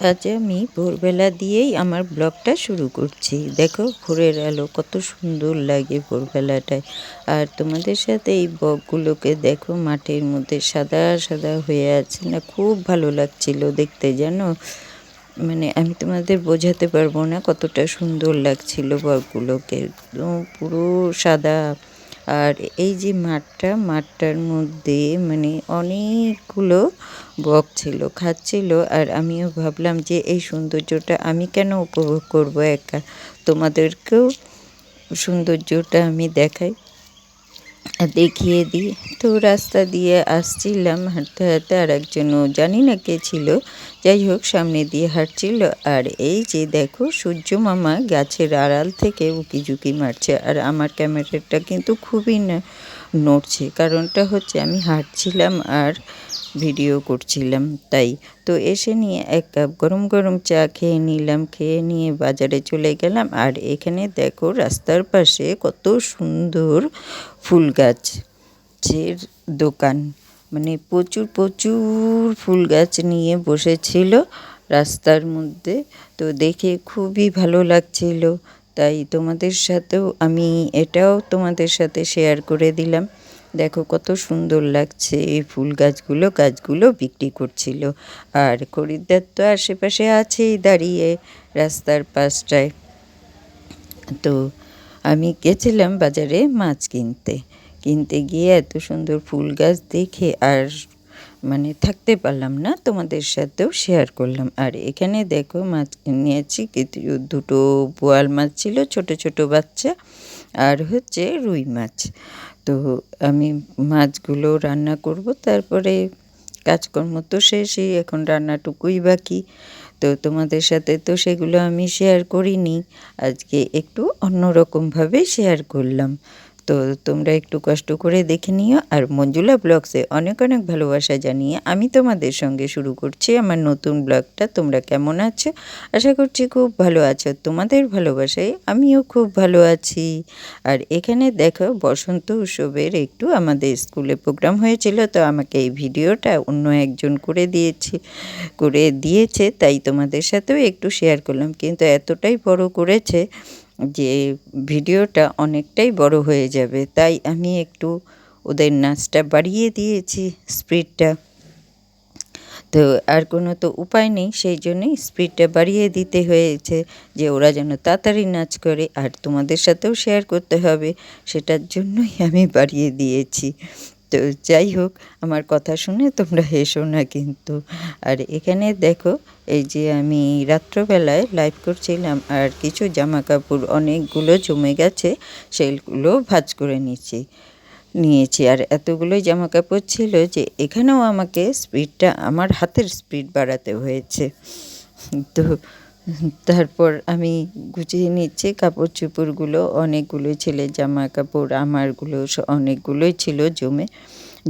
আজ আমি ভোরবেলা দিয়েই আমার ব্লগটা শুরু করছি। দেখো, ভোরের আলো কত সুন্দর লাগে ভোরবেলাটায়। আর তোমাদের সাথে এই বকগুলোকে দেখো, মাঠের মধ্যে সাদা সাদা হয়ে আছে না, খুব ভালো লাগছিল দেখতে জানো? মানে আমি তোমাদের বোঝাতে পারব না কতটা সুন্দর লাগছিল বকগুলোকে পুরো সাদা। আর এই যে মাঠটা, মাঠটার মধ্যে মানে অনেকগুলো বক ছিল খাচ্ছিল আর আমিও ভাবলাম যে এই সৌন্দর্যটা আমি কেন উপভোগ করব একা? তোমাদেরকেও সৌন্দর্যটা আমি দেখাই। দেখিয়ে দিই। তো রাস্তা দিয়ে আসছিলাম হাঁটতে হাঁটতে আর একজনও জানি না কে ছিল। যাই হোক, সামনে দিয়ে হাঁটছিল। আর এই যে দেখো, সূর্য মামা গাছের আড়াল থেকে উকি ঝুঁকি মারছে। আর আমার ক্যামেরাটা কিন্তু খুবই নড়ছে। কারণটা হচ্ছে আমি হাঁটছিলাম আর ভিডিও করছিলাম, তাই। তো এসে নিয়ে এক কাপ গরম গরম চা খেয়ে নিলাম, খেয়ে নিয়ে বাজারে চলে গেলাম। আর এখানে দেখো রাস্তার পাশে কত সুন্দর ফুল গাছ দোকান। মানে প্রচুর প্রচুর ফুল গাছ নিয়ে বসেছিল রাস্তার মধ্যে। তো দেখে খুবই ভালো লাগছিল। তাই তোমাদের সাথেও আমি এটাও তোমাদের সাথে শেয়ার করে দিলাম। দেখো কত সুন্দর লাগছে এই ফুল গাছগুলো গাছগুলো বিক্রি করছিল। আর খরিদ্দার তো আশেপাশে আছেই দাঁড়িয়ে রাস্তার পাশটায়। তো আমি গেছিলাম বাজারে মাছ কিনতে। কিনতে গিয়ে এত সুন্দর ফুল গাছ দেখে আর মানে থাকতে পারলাম না, তোমাদের সাথেও শেয়ার করলাম। আর এখানে দেখো মাছ নিয়েছি দুটো বোয়াল মাছ ছিল, ছোট ছোট বাচ্চা, আর হচ্ছে রুই মাছ। তো আমি মাছগুলো রান্না করব, তারপরে কাজকর্ম তো শেষই, এখন রান্নাটুকুই বাকি। তো তোমাদের সাথে তো সেগুলো আমি শেয়ার করিনি, আজকে একটু অন্যরকমভাবে শেয়ার করলাম। তো তোমরা একটু কষ্ট করে দেখে নিও। আর মঞ্জুলা ব্লগসে অনেক অনেক ভালোবাসা জানিয়ে আমি তোমাদের সঙ্গে শুরু করছি আমার নতুন ব্লগটা। তোমরা কেমন আছো? আশা করছি খুব ভালো আছো। তোমাদের ভালোবাসায় আমিও খুব ভালো আছি। আর এখানে দেখো, বসন্ত উৎসবের একটু আমাদের স্কুলে প্রোগ্রাম হয়েছিল, তো আমাকে এই ভিডিওটা অন্য একজন করে দিয়েছি, করে দিয়েছে, তাই তোমাদের সাথেও একটু শেয়ার করলাম। কিন্তু এতটাই বড় করেছে যে ভিডিওটা অনেকটাই বড় হয়ে যাবে, তাই আমি একটু ওদের নাচটা বাড়িয়ে দিয়েছি স্পিডটা। তো আর কোনো তো উপায় নেই, সেই জন্যই স্পিডটা বাড়িয়ে দিতে হয়েছে যে ওরা যেন তাড়াতাড়ি নাচ করে আর তোমাদের সাথেও শেয়ার করতে হবে, সেটার জন্যই আমি বাড়িয়ে দিয়েছি। তো যাই হোক, আমার কথা শুনে তোমরা হেসো না কিন্তু। আর এখানে দেখো, এই যে আমি রাত্রবেলায় লাইভ করছিলাম আর কিছু জামা কাপড় অনেকগুলো জমে গেছে, সেগুলো ভাজ করে নিচ্ছি নিয়েছি। আর এতগুলোই জামা কাপড় ছিল যে এখানেও আমাকে স্পিডটা আমার হাতের স্পিড বাড়াতে হয়েছে। তো তারপর আমি গুছিয়ে নিচ্ছি কাপড় চোপড়গুলো অনেকগুলো ছেলে জামা কাপড় আমারগুলো অনেকগুলোই ছিল জমে।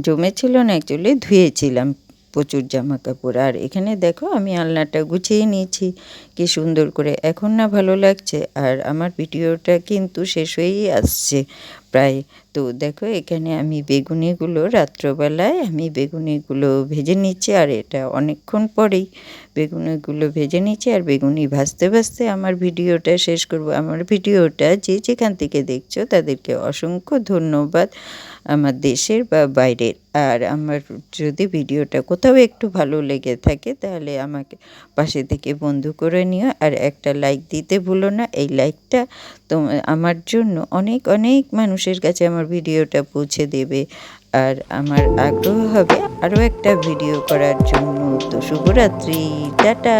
জমে ছিল না অ্যাকচুয়ালি ধুয়েছিলাম প্রচুর জামা কাপড় আর এখানে দেখো আমি আলনাটা গুছিয়ে নিয়েছি, কি সুন্দর করে। এখন না ভালো লাগছে, আর আমার ভিডিওটা কিন্তু শেষ হয়েই আসছে। প্রায়, তো দেখো এখানে আমি বেগুনিগুলো রাত্রবেলায় আমি বেগুনিগুলো ভেজে নিচ্ছি আর এটা অনেকক্ষণ পরেই বেগুনিগুলো ভেজে নিচ্ছি আর বেগুনি ভাজতে ভাজতে আমার ভিডিওটা শেষ করব। আমার ভিডিওটা যে যেখান থেকে দেখছ তাদেরকে অসংখ্য ধন্যবাদ আমার দেশের বা বাইরের। আর আমার যদি ভিডিওটা কোথাও একটু ভালো লেগে থাকে তাহলে আমাকে পাশে থেকে বন্ধু করে নিও আর একটা লাইক দিতে ভুলো না। এই লাইকটা তো আমার জন্য অনেক অনেক মানুষের কাছে আমার ভিডিওটা পৌঁছে দেবে। আর আমার আগ্রহ হবে আরও একটা ভিডিও করার জন্য। তো শুভরাত্রি, টাটা!